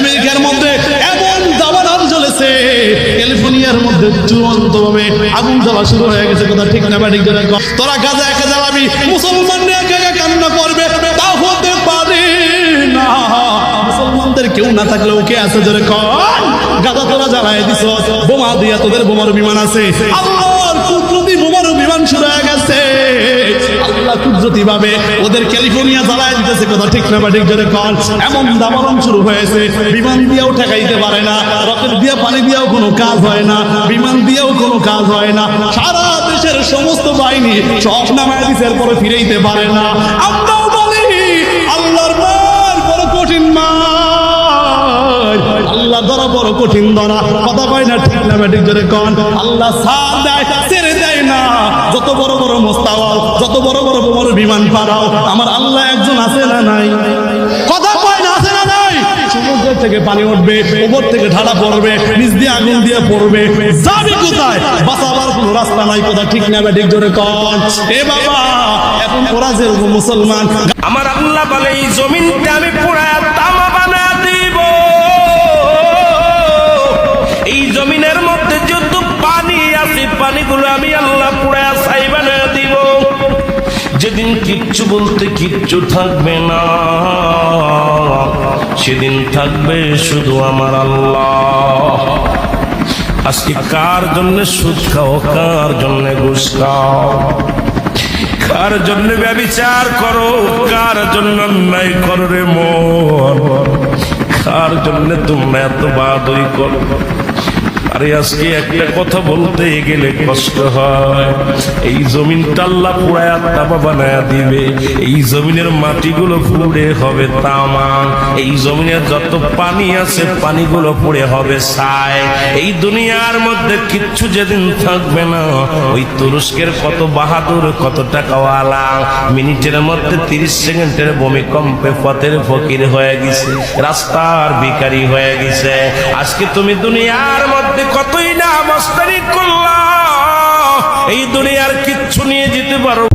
আমেরিকার মধ্যে এমন দাবানাল চলেছে ক্যালিফোর্নিয়ার মধ্যে চূড়ান্ত ভাবে আগুন জ্বলা শুরু হয়ে গেছে, কথা ঠিক না করে। তোরা গাজা একা জ্বালাবি, মুসলমান একা একা কান্না করবে, তা হতে পারে না। মুসলমানদের কেউ না থাকলেও কে আছে জোরে কর? গাদা তোরা জ্বালায় দিছ বোমা দিয়া তোদের বোমার বিমান আছে। আল্লাহর কুদরতি বোমার বিমান শুরু হয়ে গেছে। আল্লাহ কুদরতি ভাবে ওদের ক্যালিফোর্নিয়া জ্বালায় দিতেছে, কথা ঠিক না বা ঠিক জোরে কর এমন দাবারণ শুরু হয়েছে। বিমান দিয়েও ঠেকাইতে পারে না, রকেট দিয়ে পানি দিয়েও কোনো কাজ হয় না, বিমান দিয়েও কোনো কাজ হয় না। সারা দেশের সমস্ত বাহিনী সব নামায় দিছে, এরপরে ফিরেইতে পারে না। আমরাও বলি, আল্লাহর মার বড় কঠিন মার আল্লাহ ধরা বড় কঠিন ধরা। কথা কয় না ঠিক না ব্যাটিক জোরে কন? আল্লাহ সাথ দেয় না। যত বড় বড় মোস্তাওয়াল, যত বড় বড় বড় বিমান পাড়াও, আমার আল্লাহ একজন আছে না নাই? কথা কয় না আছে না নাই? সমুদ্র থেকে পানি উঠবে, উপর থেকে ঢালা পড়বে, নিচ দিয়ে আগুন দিয়ে পড়বে। কোথায়? বাঁচাবার কোনো রাস্তা নাই, কথা ঠিক না ব্যাটিক জোরে কন এ বাবা, এখন মুসলমান, আমার আল্লাহ বলে, এই জমিনটা আমি পুরায়া তামা বানা দিব। এই জমিনের মধ্যে যত পানি আছে পানিগুলো আমি আল্লাহ পুরায়া ছাই বানা দিব। যেদিন কিচ্ছু বলতে কিচ্ছু থাকবে না, সেদিন থাকবে শুধু আমার আল্লাহ। আজকে কার জন্য সুদ খাও, কার জন্য ঘুষ খাও? কার জন্য ব্যবিচার করো, কার জন্য অন্যায় করো রে মন? কার জন্য তোমরা এত বাদই করো? আরে আজকে একটা কথা বলতে গেলে কষ্ট হয়। এই জমিনটা আল্লাহ পুরায়া তামা বানায়া দিবে। এই জমিনের মাটিগুলো পুড়ে হবে তামা। এই জমিনের যত পানি আছে, পানিগুলো পুড়ে হবে ছাই। এই দুনিয়ার মধ্যে কিচ্ছু যেদিন থাকবে না। ওই তুরস্কের কত বাহাদুর, কত টাকাওয়ালা। মিনিটের মধ্যে তিরিশ সেকেন্ডের ভূমিকম্পে পথের ফকির হয়ে গেছে, রাস্তার ভিখারি হয়ে গেছে। আজকে তুমি দুনিয়ার মধ্যে কতই না মস্তানি করলা? এই দুনিয়ার কিচ্ছু নিয়ে যেতে পারো